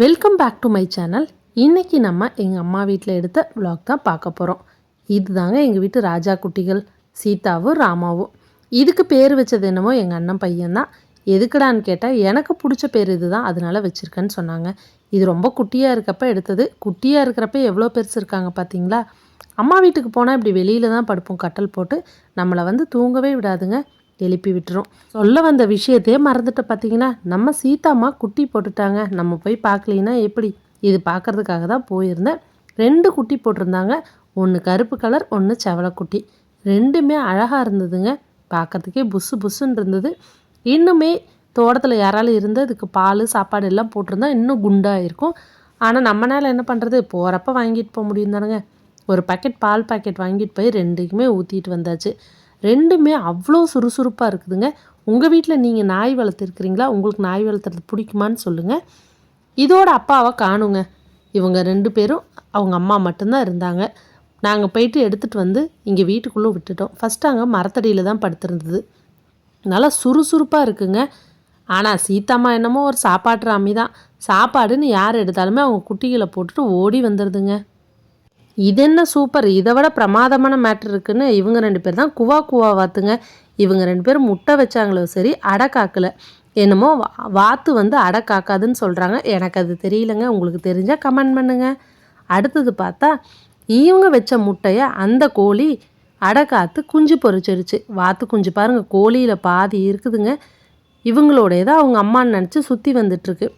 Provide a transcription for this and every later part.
Welcome back to my channel இன்றைக்கி நம்ம எங்கள் அம்மா வீட்டில் எடுத்த vlog தான் பார்க்க போகிறோம் இதுதாங்க எங்கள் வீட்டு ராஜா குட்டிகள் சீதாவும் ராமாவும். இதுக்கு பேர் வச்சது என்னமோ எங்கள் அண்ணன் பையன்தான். எதுக்குடான்னு கேட்டால் எனக்கு பிடிச்ச பேர் இதுதான். அதனால் வச்சுருக்கேன்னு சொன்னாங்க. இது ரொம்ப குட்டியாக இருக்கப்ப எடுத்தது. குட்டியாக இருக்கிறப்ப எவ்வளோ பெருசு இருக்காங்க பார்த்தீங்களா அம்மா வீட்டுக்கு போனால் இப்படி வெளியில் தான் படுப்போம். கட்டல் போட்டு நம்மளை வந்து தூங்கவே விடாதுங்க. எழுப்பி விட்டுரும். சொல்ல வந்த விஷயத்தையே மறந்துட்டு பார்த்தீங்கன்னா நம்ம சீதாம்மா குட்டி போட்டுட்டாங்க. நம்ம போய் பார்க்கலின்னா எப்படி? இது பார்க்கறதுக்காக தான் போயிருந்தேன். ரெண்டு குட்டி போட்டிருந்தாங்க. ஒன்று கருப்பு கலர் ஒன்று செவலக்குட்டி ரெண்டுமே அழகாக இருந்ததுங்க. பார்க்கறதுக்கே புஸ்ஸு புஸ்ஸுன்னு இருந்தது. இன்னுமே தோட்டத்தில் யாராலும் இருந்து அதுக்கு பால் சாப்பாடு எல்லாம் போட்டிருந்தா இன்னும் குண்டாக இருக்கும். ஆனால் நம்மளால் என்ன பண்ணுறது போகிறப்ப வாங்கிட்டு போக முடியும் தானுங்க ஒரு பாக்கெட் பால் பாக்கெட் வாங்கிட்டு போய் ரெண்டுக்குமே ஊற்றிட்டு வந்தாச்சு. ரெண்டுமே அவ்வளோ சுறுசுறுப்பாக இருக்குதுங்க. உங்கள் வீட்டில் நீங்கள் நாய் வளர்த்துருக்குறீங்களா? உங்களுக்கு நாய் வளர்த்துறது பிடிக்குமான்னு சொல்லுங்கள் இதோட அப்பாவை காணுங்க. இவங்க ரெண்டு பேரும் அவங்க அம்மா மட்டும்தான் இருந்தாங்க. நாங்கள் போயிட்டு எடுத்துகிட்டு வந்து இங்கே வீட்டுக்குள்ளே விட்டுட்டோம். ஃபஸ்ட்டு அங்கே மரத்தடியில் தான் படுத்திருந்தது. நல்லா சுறுசுறுப்பாக இருக்குங்க. ஆனால் சீதாம்மா என்னமோ ஒரு சாப்பாட்டு ராமி தான் சாப்பாடுன்னு யார் எடுத்தாலுமே அவங்க குட்டிகளை போட்டுட்டு ஓடி வந்துடுதுங்க இது என்ன சூப்பர்? இதை விட பிரமாதமான மேட்ரு இருக்குன்னு இவங்க ரெண்டு பேர் தான் குவா குவா வாத்துங்க. இவங்க ரெண்டு பேரும் முட்டை வச்சாங்களோ சரி அடை காக்கல. என்னமோ வா- வாத்து வந்து அடை காக்காதுன்னு சொல்கிறாங்க எனக்கு அது தெரியலங்க. உங்களுக்கு தெரிஞ்சால் கமெண்ட் பண்ணுங்க. அடுத்தது பார்த்தா இவங்க வச்ச முட்டையை அந்த கோழி அடை காத்து குஞ்சு பொறிச்சிருச்சு வாத்து குஞ்சு பாருங்கள் கோழியில் பாதி இருக்குதுங்க. இவங்களோடைய தான் அவங்க அம்மான்னு நினச்சி சுற்றி வந்துட்டுருக்கு.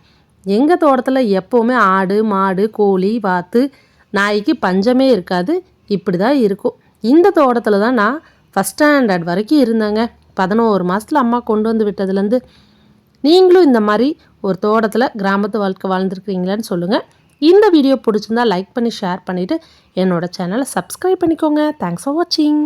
எங்கள் தோட்டத்தில் எப்போவுமே ஆடு மாடு கோழி வாத்து நாய்க்கு பஞ்சமே இருக்காது. இப்படி தான் இருக்கும். இந்த தோட்டத்தில் தான் நான் ஃபஸ்ட் ஸ்டாண்டர்ட் வரைக்கும் இருந்தேங்க. பதினோரு மாதத்தில் அம்மா கொண்டு வந்து விட்டதுலேருந்து. நீங்களும் இந்த மாதிரி ஒரு தோட்டத்தில் கிராமத்து வாழ்க்கை வாழ்ந்துருக்கிறீங்களான்னு சொல்லுங்கள் இந்த வீடியோ பிடிச்சிருந்தா லைக் பண்ணி ஷேர் பண்ணிவிட்டு என்னோட சேனலை சப்ஸ்கிரைப் பண்ணிக்கோங்க. தேங்க்ஸ் ஃபார் வாட்சிங்